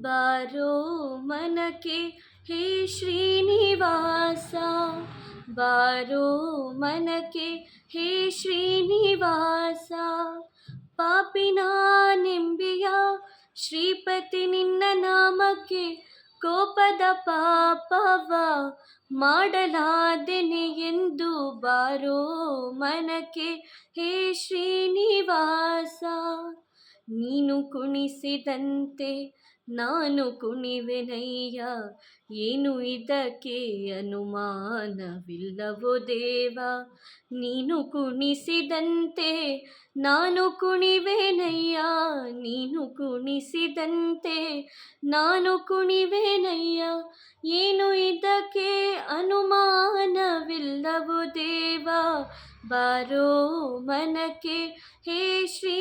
ಬಾರೋ ಮನಕೆ ಹೇ ಶ್ರೀನಿವಾಸ. ಬಾರೋ ಮನಕೆ ಹೇ ಶ್ರೀನಿವಾಸ. ಪಾಪಿನ ನಿಂಬಿಯ, ಶ್ರೀಪತಿ ನಿನ್ನ ನಾಮಕ್ಕೆ, ಕೋಪದ ಪಾಪವ ಮಾಡಲಾದೆನೆ ಎಂದು ಬಾರೋ ಮನಕೆ ಹೇ ಶ್ರೀನಿವಾಸ. ನೀನು ಕುಣಿಸಿದಂತೆ ನಾನು ಕುಣಿವೆನಯ್ಯ. ಏನು ಇದಕ್ಕೆ ಅನುಮಾನವಿಲ್ಲವೋ ದೇವ. ನೀನು ಕುಣಿಸಿದಂತೆ ನಾನು ಕುಣಿವೆನಯ್ಯ. ನೀನು ಕುಣಿಸಿದಂತೆ ನಾನು ಕುಣಿವೆನಯ್ಯ. ಏನು ಇದಕ್ಕೆ ಅನುಮಾನವಿಲ್ಲವೋ ದೇವ. ಬಾರೋ ಮನಕ್ಕೆ ಹೇ ಶ್ರೀನಿವಾಸ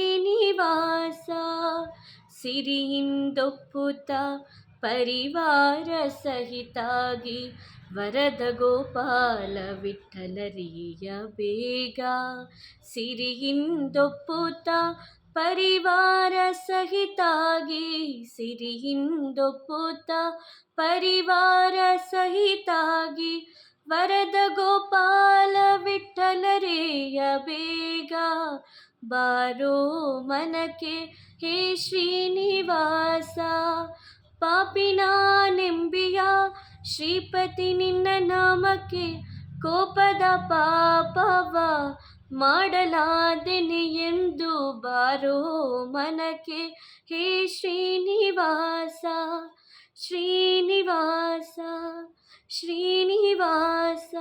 ಸಿರಿಯಿಂದೊಪ್ಪುತ್ತ ಪರಿವಾರ ಸಹಿತಾಗಿ ವರದ ಗೋಪಾಲ ವಿಠಲರಿಯ ಬೇಗ ಸಿರಿಯಿಂದೊಪ್ಪುತ್ತ ಪರಿವಾರ ಸಹಿತಾಗಿ ಸಿರಿಯಿಂದೊಪ್ಪುತ್ತ ಪರಿವಾರ ಸಹಿತಾಗಿ ವರದ ಗೋಪಾಲ ವಿಠಲರೇಯ ಬೇಗ ಬಾರೋ ಮನಕ್ಕೆ ಹೇ ಶ್ರೀನಿವಾಸ. ಪಾಪಿನ ನೆಂಬಿಯ ಶ್ರೀಪತಿ ನಿನ್ನ ನಾಮಕ್ಕೆ ಕೋಪದ ಪಾಪವ ಮಾಡಲಾದೆನೆ ಎಂದು ಬಾರೋ ಮನಕ್ಕೆ ಹೇ ಶ್ರೀನಿವಾಸ. ಶ್ರೀನಿವಾಸ ಶ್ರೀನಿವಾಸ.